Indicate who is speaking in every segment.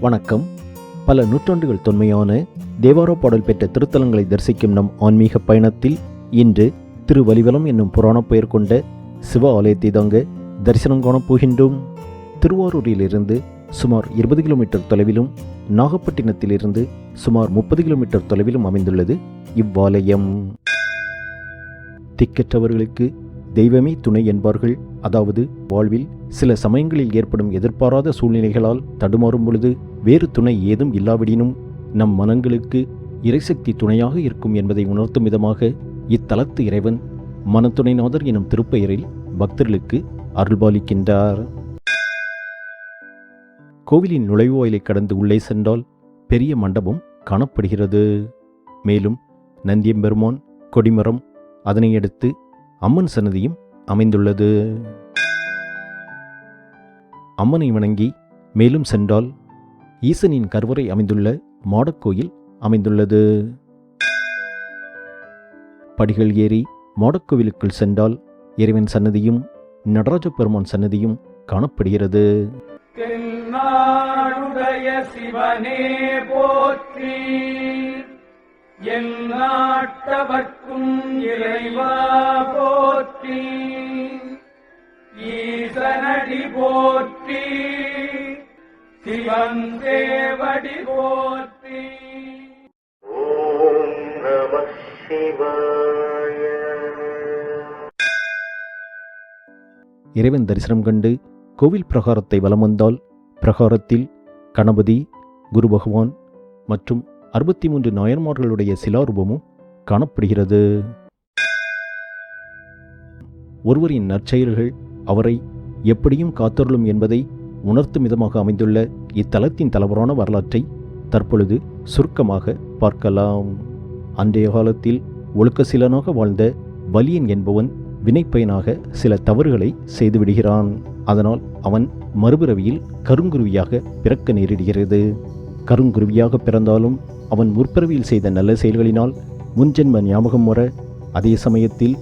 Speaker 1: வணக்கம். பல நூற்றாண்டுகள் தொன்மையான தேவாரோ பாடல் பெற்ற திருத்தலங்களை தரிசிக்கும் நம் ஆன்மீக பயணத்தில் இன்று திருவலிவலம் என்னும் புராணப் பெயர் கொண்ட சிவ ஆலயத்தை தாங்க தரிசனம் காணப் போகின்றோம். திருவாரூரிலிருந்து சுமார் இருபது கிலோமீட்டர் தொலைவிலும் நாகப்பட்டினத்திலிருந்து சுமார் முப்பது கிலோமீட்டர் தொலைவிலும் அமைந்துள்ளது இவ்வாலயம். திக்கற்றவர்களுக்கு தெய்வமே துணை என்பார்கள். அதாவது வாழ்வில் சில சமயங்களில் ஏற்படும் எதிர்பாராத சூழ்நிலைகளால் தடுமாறும் பொழுது வேறு துணை ஏதும் இல்லாவிடினும் நம் மனங்களுக்கு இறைசக்தி துணையாக இருக்கும் என்பதை உணர்த்தும் விதமாக இத்தலத்து இறைவன் மனத்துணைநாதர் எனும் திருப்பெயரில் பக்தர்களுக்கு அருள்பாலிக்கின்றார். கோவிலின் நுழைவாயிலை கடந்து உள்ளே சென்றால் பெரிய மண்டபம் காணப்படுகிறது. மேலும் நந்தியம்பெருமான் கொடிமரம் அதனையடுத்து அம்மன் சன்னதியும் அமைந்துள்ளது. அம்மனை வணங்கி மேலும் சென்றால் ஈசனின் கருவறை அமைந்துள்ள மாடக்கோயில் அமைந்துள்ளது. படிகள் ஏறி மாடக்கோவிலுக்குள் சென்றால் இறைவன் சன்னதியும் நடராஜ பெருமான் சன்னதியும் காணப்படுகிறது.
Speaker 2: தென்னாடுடைய சிவனே போற்றி எல்லாட்டவர்க்கும் இறைவா போற்றி ஈசனடி போற்றி. சிவன் தேவடி போற்றி
Speaker 3: ஓம் நம சிவாய.
Speaker 1: இறைவன் தரிசனம் கண்டு கோவில் பிரகாரத்தை வலம் வந்தால் பிரகாரத்தில் கணபதி குரு பகவான் மற்றும் அறுபத்தி மூன்று நாயன்மார்களுடைய சிலாரூபமும் காணப்படுகிறது. ஒருவரின் நற்செயல்கள் அவரை எப்படியும் காத்தருளும் என்பதை உணர்த்தும் விதமாக அமைந்துள்ள இத்தலத்தின் தலைவரான வரலாற்றை தற்பொழுது சுருக்கமாக பார்க்கலாம். அன்றைய காலத்தில் ஒழுக்கசீலனாக வாழ்ந்த வலியன் என்பவன் வினைப்பயனாக சில தவறுகளை செய்துவிடுகிறான் அதனால் அவன் மறுபிறவியில் கருங்குருவியாக பிறக்க நேரிடுகிறது. கருங்குருவியாக பிறந்தாலும் அவன் முற்பிறவியில் செய்த நல்ல செயல்களினால் முன்ஜென்ம ஞாபகம் வர அதே சமயத்தில்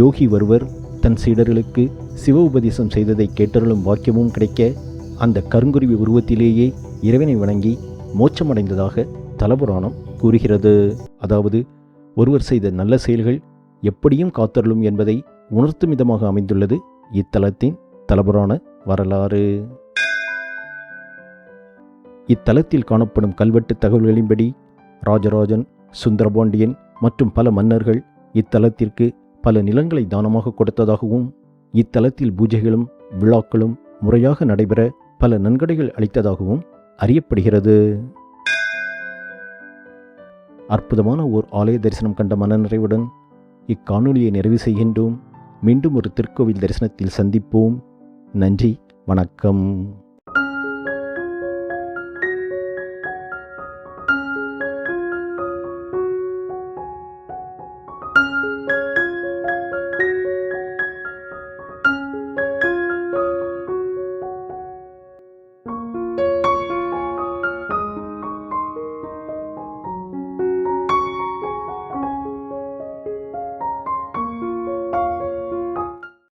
Speaker 1: யோகி ஒருவர் தன் சீடர்களுக்கு சிவ உபதேசம் செய்ததை கேட்டருளும் வாக்கியமும் கிடைக்க அந்த கருங்குருவி உருவத்திலேயே இறைவனை வணங்கி மோட்சமடைந்ததாக தலபுராணம் கூறுகிறது. அதாவது ஒருவர் செய்த நல்ல செயல்கள் எப்படியும் காத்தருளும் என்பதை உணர்த்தும் விதமாக அமைந்துள்ளது இத்தலத்தின் தலபுராண வரலாறு. இத்தலத்தில் காணப்படும் கல்வெட்டு தகவல்களின்படி ராஜராஜன் சுந்தரபாண்டியன் மற்றும் பல மன்னர்கள் இத்தலத்திற்கு பல நிலங்களை தானமாக கொடுத்ததாகவும் இத்தலத்தில் பூஜைகளும் விழாக்களும் முறையாக நடைபெற பல நன்கொடைகள் அளித்ததாகவும் அறியப்படுகிறது. அற்புதமான ஓர் ஆலய தரிசனம் கண்ட மனநிறைவுடன் இக்காணொலியை நிறைவு செய்கின்றோம். மீண்டும் ஒரு திருக்கோவில் தரிசனத்தில் சந்திப்போம். நன்றி வணக்கம்.